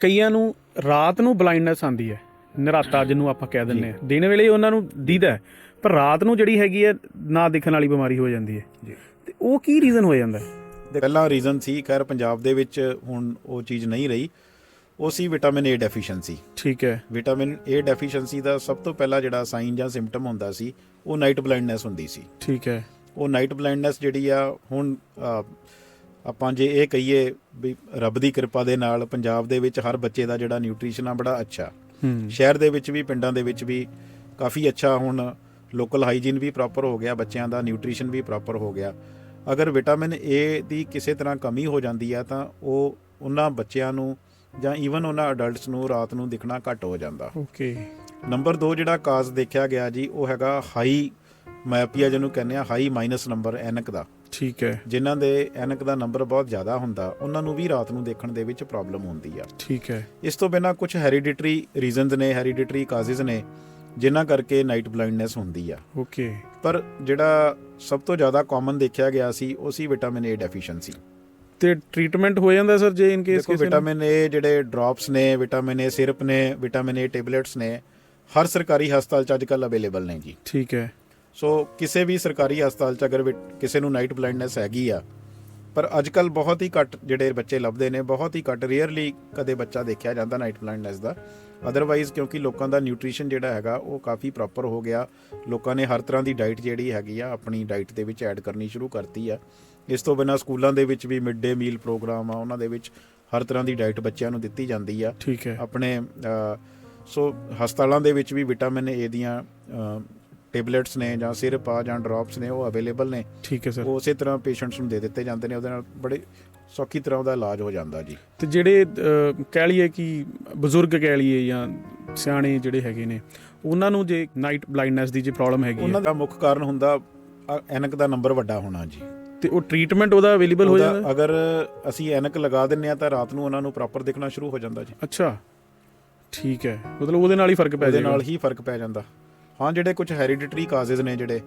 ਕਈਆਂ ਨੂੰ ਰਾਤ ਨੂੰ ਬਲਾਈਂਡਨੈਸ ਆਂਦੀ ਹੈ ਨਰਾਤਾ ਜਿਹਨੂੰ ਆਪਾਂ ਕਹਿ ਦਿੰਨੇ ਆ ਦਿਨ ਵੇਲੇ ਉਹਨਾਂ ਨੂੰ ਦੀਦਾ ਪਰ ਰਾਤ ਨੂੰ ਜਿਹੜੀ ਹੈਗੀ ਹੈ ਨਾ ਦਿਖਣ ਵਾਲੀ ਬਿਮਾਰੀ ਹੋ ਜਾਂਦੀ ਹੈ। ਜੀ। ਤੇ ਉਹ ਕੀ ਰੀਜ਼ਨ ਹੋ ਜਾਂਦਾ ਪਹਿਲਾ ਰੀਜ਼ਨ ਸੀ ਖੈਰ ਪੰਜਾਬ ਦੇ ਵਿੱਚ ਹੁਣ ਉਹ ਚੀਜ਼ ਨਹੀਂ ਰਹੀ। ਉਹ ਸੀ ਵਿਟਾਮਿਨ ਏ ਡੈਫੀਸ਼ੀਐਂਸੀ ਠੀਕ ਹੈ। ਵਿਟਾਮਿਨ ਏ ਡੈਫੀਸ਼ੀਐਂਸੀ ਦਾ ਸਭ ਤੋਂ ਪਹਿਲਾ ਜਿਹੜਾ ਸਾਈਨ ਜਾਂ ਸਿੰਪਟਮ ਹੁੰਦਾ ਸੀ ਉਹ ਨਾਈਟ ਬਲਾਈਂਡਨੈਸ ਹੁੰਦੀ ਸੀ। ਠੀਕ ਹੈ। ਉਹ ਨਾਈਟ ਬਲਾਈਂਡਨੈਸ ਜਿਹੜੀ ਆ ਹੁਣ ਆਪਾਂ ਜੇ ਇਹ ਕਹੀਏ ਵੀ ਰੱਬ ਦੀ ਕਿਰਪਾ ਦੇ ਨਾਲ ਪੰਜਾਬ ਦੇ ਵਿੱਚ ਹਰ ਬੱਚੇ ਦਾ ਜਿਹੜਾ ਨਿਊਟ੍ਰੀਸ਼ਨ ਆ ਬੜਾ ਅੱਛਾ। ਹੂੰ। ਸ਼ਹਿਰ ਦੇ ਵਿੱਚ ਵੀ ਪਿੰਡਾਂ ਦੇ ਵਿੱਚ ਵੀ ਕਾਫੀ ਅੱਛਾ ਹੁਣ ਲੋਕਲ ਹਾਈਜੀਨ ਵੀ ਪ੍ਰੋਪਰ ਹੋ ਗਿਆ ਬੱਚਿਆਂ ਦਾ ਨਿਊਟ੍ਰੀਸ਼ਨ ਵੀ ਪ੍ਰੋਪਰ ਹੋ ਗਿਆ। ਅਗਰ ਵਿਟਾਮਿਨ ਏ ਦੀ ਕਿਸੇ ਤਰ੍ਹਾਂ ਕਮੀ ਹੋ ਜਾਂਦੀ ਆ ਤਾਂ ਉਹ ਉਹਨਾਂ ਬੱਚਿਆਂ ਨੂੰ ਜਾਂ ਈਵਨ ਉਹਨਾਂ ਅਡਲਟਸ ਨੂੰ ਰਾਤ ਨੂੰ ਦਿਖਣਾ ਘੱਟ ਹੋ ਜਾਂਦਾ। ਓਕੇ ਨੰਬਰ 2 ਜਿਹੜਾ ਕਾਜ਼ ਦੇਖਿਆ ਗਿਆ ਜੀ ਉਹ ਹੈਗਾ ਹਾਈ ਮਾਇਓਪੀਆ ਜਿਹਨੂੰ ਕਹਿੰਦੇ ਆ ਹਾਈ ਮਾਈਨਸ ਨੰਬਰ ਐਨਕ ਦਾ। ਠੀਕ ਹੈ। ਜਿਨ੍ਹਾਂ ਦੇ ਐਨਕ ਦਾ ਨੰਬਰ ਬਹੁਤ ਜ਼ਿਆਦਾ ਹੁੰਦਾ ਉਹਨਾਂ ਨੂੰ ਵੀ ਰਾਤ ਨੂੰ ਦੇਖਣ ਦੇ ਵਿੱਚ ਪ੍ਰੋਬਲਮ ਹੁੰਦੀ ਆ। ਠੀਕ ਹੈ। ਇਸ ਤੋਂ ਬਿਨਾ ਕੁਝ ਹੈਰੀਡਿਟਰੀ ਰੀਜ਼ਨਸ ਨੇ ਹੈਰੀਡਿਟਰੀ ਕਾਜ਼ਸ ਨੇ ਜਿਨ੍ਹਾਂ ਕਰਕੇ ਨਾਈਟ ਬਲਾਈਂਡਨੈਸ ਹੁੰਦੀ ਆ। ਓਕੇ ਪਰ ਜਿਹੜਾ ਸਭ ਤੋਂ ਜ਼ਿਆਦਾ ਕਾਮਨ ਦੇਖਿਆ ਗਿਆ ਸੀ ਉਹ ਸੀ ਵਿਟਾਮਿਨ ਏ ਡੈਫੀਸ਼ੀਐਂਸੀ ਤੇ ਟ੍ਰੀਟਮੈਂਟ ਹੋ ਜਾਂਦਾ ਸਰ ਜੇ ਇਨ ਕੇਸ ਦੇਖੋ ਵਿਟਾਮਿਨ ਏ ਜਿਹੜੇ ਡ੍ਰੌਪਸ ਨੇ ਵਿਟਾਮਿਨ ਏ ਸਿਰਪ ਨੇ ਵਿਟਾਮਿਨ ਏ ਟੈਬਲੇਟਸ ਨੇ ਹਰ ਸਰਕਾਰੀ ਹਸਪਤਾਲ 'ਚ ਅੱਜਕੱਲ ਅਵੇਲੇਬਲ ਨੇ ਜੀ। ਠੀਕ ਹੈ। ਸੋ ਕਿਸੇ ਵੀ ਸਰਕਾਰੀ ਹਸਪਤਾਲ 'ਚ ਅਗਰ ਕਿਸੇ ਨੂੰ ਨਾਈਟ ਬਲਾਈਂਡਨੈਸ ਹੈਗੀ ਆ ਪਰ ਅੱਜਕੱਲ ਬਹੁਤ ਹੀ ਘੱਟ ਜਿਹੜੇ ਬੱਚੇ ਲੱਭਦੇ ਨੇ ਬਹੁਤ ਹੀ ਘੱਟ ਰੇਅਰਲੀ ਕਦੇ ਬੱਚਾ ਦੇਖਿਆ ਜਾਂਦਾ ਨਾਈਟ ਬਲਾਈਂਡਨੈਸ ਦਾ। ਅਦਰਵਾਈਜ਼ ਕਿਉਂਕਿ ਲੋਕਾਂ ਦਾ ਨਿਊਟ੍ਰੀਸ਼ਨ ਜਿਹੜਾ ਹੈਗਾ ਉਹ ਕਾਫੀ ਪ੍ਰੋਪਰ ਹੋ ਗਿਆ। ਲੋਕਾਂ ਨੇ ਹਰ ਤਰ੍ਹਾਂ ਦੀ ਡਾਈਟ ਜਿਹੜੀ ਹੈਗੀ ਆ ਆਪਣੀ ਡਾਈਟ ਦੇ ਵਿੱਚ ਐਡ ਕਰਨੀ ਸ਼ੁਰੂ ਕਰਤੀ ਆ। ਇਸ ਤੋਂ ਬਿਨਾਂ ਸਕੂਲਾਂ ਦੇ ਵਿੱਚ ਵੀ ਮਿਡ ਡੇ ਮੀਲ ਪ੍ਰੋਗਰਾਮ ਆ ਉਹਨਾਂ ਦੇ ਵਿੱਚ ਹਰ ਤਰ੍ਹਾਂ ਦੀ ਡਾਈਟ ਬੱਚਿਆਂ ਨੂੰ ਦਿੱਤੀ ਜਾਂਦੀ ਆ। ਠੀਕ ਹੈ। ਆਪਣੇ ਸੋ ਹਸਪਤਾਲਾਂ ਦੇ ਵਿੱਚ ਵੀ ਵਿਟਾਮਿਨ ਏ ਦੀਆਂ ਟੈਬਲੇਟਸ ਨੇ ਜਾਂ ਸਿਰਪ ਆ ਜਾਂ ਡ੍ਰੌਪਸ ਨੇ ਉਹ ਅਵੇਲੇਬਲ ਨੇ। ਠੀਕ ਹੈ ਸਰ ਉਹ ਉਸੇ ਤਰ੍ਹਾਂ ਪੇਸ਼ੈਂਟਸ ਨੂੰ ਦੇ ਦਿੱਤੇ ਜਾਂਦੇ ਨੇ ਉਹਦੇ ਨਾਲ ਬੜੇ ਸੌਖੀ ਤਰ੍ਹਾਂ ਉਹਦਾ ਇਲਾਜ ਹੋ ਜਾਂਦਾ ਜੀ। ਤੇ ਜਿਹੜੇ ਕਹਿ ਲਈਏ ਕਿ ਬਜ਼ੁਰਗ ਕਹਿ ਲਈਏ ਜਾਂ ਸਿਆਣੇ ਜਿਹੜੇ ਹੈਗੇ ਨੇ ਉਹਨਾਂ ਨੂੰ ਜੇ ਨਾਈਟ ਬਲਾਈਂਡਨੈਸ ਦੀ ਜੇ ਪ੍ਰੋਬਲਮ ਹੈਗੀ ਉਹਨਾਂ ਦਾ ਮੁੱਖ ਕਾਰਨ ਹੁੰਦਾ ਐਨਕ ਦਾ ਨੰਬਰ ਵੱਡਾ ਹੋਣਾ ਜੀ। ਤੇ ਉਹ ਟ੍ਰੀਟਮੈਂਟ ਉਹਦਾ ਅਵੇਲੇਬਲ ਹੋ ਉਹਦਾ ਜਾਂਦਾ? ਅਗਰ ਅਸੀਂ ਐਨਕ ਲਗਾ ਦਿੰਨੇ ਆ ਤਾਂ ਰਾਤ ਨੂੰ ਉਹਨਾਂ ਨੂੰ ਪ੍ਰੋਪਰ ਦਿਖਣਾ ਸ਼ੁਰੂ ਹੋ ਜਾਂਦਾ ਜੀ। ਅੱਛਾ। ਠੀਕ ਹੈ। ਮਤਲਬ ਉਹਦੇ ਨਾਲ ਹੀ ਫ਼ਰਕ ਪੈ ਉਹਦੇ ਜਾਏਗਾ। ਨਾਲ ਹੀ ਫ਼ਰਕ ਪੈ ਜਾਂਦਾ। ਹਾਂ ਜਿਹੜੇ ਕੁਝ ਹੈਰੀਡਿਟਰੀ ਕਾਜ਼ਸ ਨੇ ਜਿਹੜੇ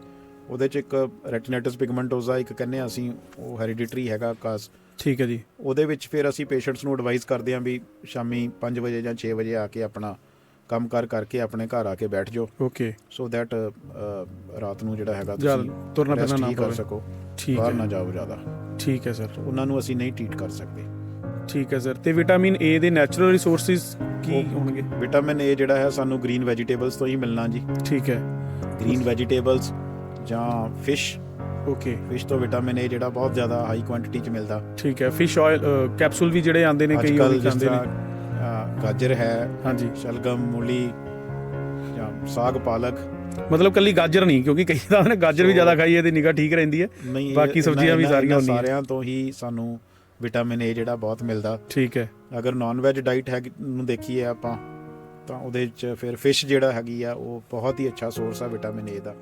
ਉਹਦੇ ਚ ਇੱਕ ਰੈਟੀਨੇਟਸ ਪਿਗਮੈਂਟੋਜ਼ਾ ਇੱਕ ਕਹਿੰਦੇ ਆ ਅਸੀਂ ਉਹ ਹੈਰੀਡਿਟਰੀ ਹੈਗਾ ਕਾਜ਼ ਠੀਕ ਹੈ ਜੀ। ਉਹਦੇ ਵਿੱਚ ਫਿਰ ਅਸੀਂ ਪੇਸ਼ੈਂਟਸ ਨੂੰ ਐਡਵਾਈਸ ਕਰਦੇ ਹਾਂ ਵੀ ਸ਼ਾਮੀ 5 ਵਜੇ ਜਾਂ 6 ਵਜੇ ਆ ਕੇ ਆਪਣਾ ਕੰਮ ਕਰ ਕਰਕੇ ਆਪਣੇ ਘਰ ਆ ਕੇ ਬੈਠ ਜਾਓ। ਓਕੇ ਸੋ ਦੈਟ ਰਾਤ ਨੂੰ ਜਿਹੜਾ ਹੈਗਾ ਤੁਸੀਂ ਤੁਰਨਾ ਫਿਰਨਾ ਨਾ ਕਰ ਸਕੋ। ਠੀਕ ਬਾਹਰ ਹੈ। ਨਾ ਜਾਓ ਜ਼ਿਆਦਾ। ਠੀਕ ਹੈ ਸਰ। ਉਹਨਾਂ ਨੂੰ ਅਸੀਂ ਨਹੀਂ ਟ੍ਰੀਟ ਕਰ ਸਕਦੇ। ਠੀਕ ਹੈ ਸਰ। ਤੇ ਵਿਟਾਮਿਨ ਏ ਦੇ ਨੈਚੁਰਲ ਰਿਸੋਰਸਸ ਕੀ ਹੋਣਗੇ? ਵਿਟਾਮਿਨ ਏ ਜਿਹੜਾ ਹੈ ਸਾਨੂੰ ਗ੍ਰੀਨ ਵੈਜੀਟੇਬਲਸ ਤੋਂ ਹੀ ਮਿਲਣਾ ਜੀ। ਠੀਕ ਹੈ। ਗ੍ਰੀਨ ਵੈਜੀਟੇਬਲਸ ਜਾਂ ਫਿਸ਼ ਓਕੇ ਫਿਸ਼ ਤੋਂ ਵਿਟਾਮਿਨ ਏ ਜਿਹੜਾ ਬਹੁਤ ਜ਼ਿਆਦਾ ਹਾਈ ਕੁਆਂਟੀਟੀ ਚ ਮਿਲਦਾ। ਠੀਕ ਹੈ। ਫਿਸ਼ ਆਇਲ ਕੈਪਸੂਲ ਵੀ ਜਿਹੜੇ ਆਉਂਦੇ ਨੇ ਕਈ ਉਹ ਤਰ੍ਹਾਂ ਨੇ ਗਾਜਰ ਹੈ ਹਾਂਜੀ। ਸ਼ਲਗਮ ਮੂਲੀ ਜਾਂ ਸਾਗ ਪਾਲਕ। ਮਤਲਬ ਕੱਲੀ ਗਾਜਰ ਨਹੀਂ ਕਿਉਂਕਿ ਕਈ ਤਾਂ ਨੇ ਗਾਜਰ ਵੀ ਜ਼ਿਆਦਾ ਖਾਈਏ ਤੇ ਨਿਗਾ ਠੀਕ ਰਹਿੰਦੀ ਹੈ। ਬਾਕੀ ਸਬਜ਼ੀਆਂ ਵੀ ਸਾਰੀਆਂ ਹੁੰਦੀਆਂ। ਸਾਰਿਆਂ ਤੋਂ ਹੀ ਸਾਨੂੰ ਵਿਟਾਮਿਨ ਏ ਜਿਹੜਾ ਬਹੁਤ ਮਿਲਦਾ। ਠੀਕ ਹੈ। ਅਗਰ ਨਾਨ ਵੈਜ ਡਾਈਟ ਹੈ ਨੂੰ ਦੇਖੀਏ ਆਪਾਂ ਤਾਂ ਉਹਦੇ ਵਿੱਚ ਫਿਰ ਫਿਸ਼ ਜਿਹੜਾ ਹੈਗੀ ਆ ਉਹ ਬਹੁਤ ਹੀ ਅੱਛਾ ਸੋਰਸ ਆ ਵਿਟਾਮਿਨ ਏ ਦਾ।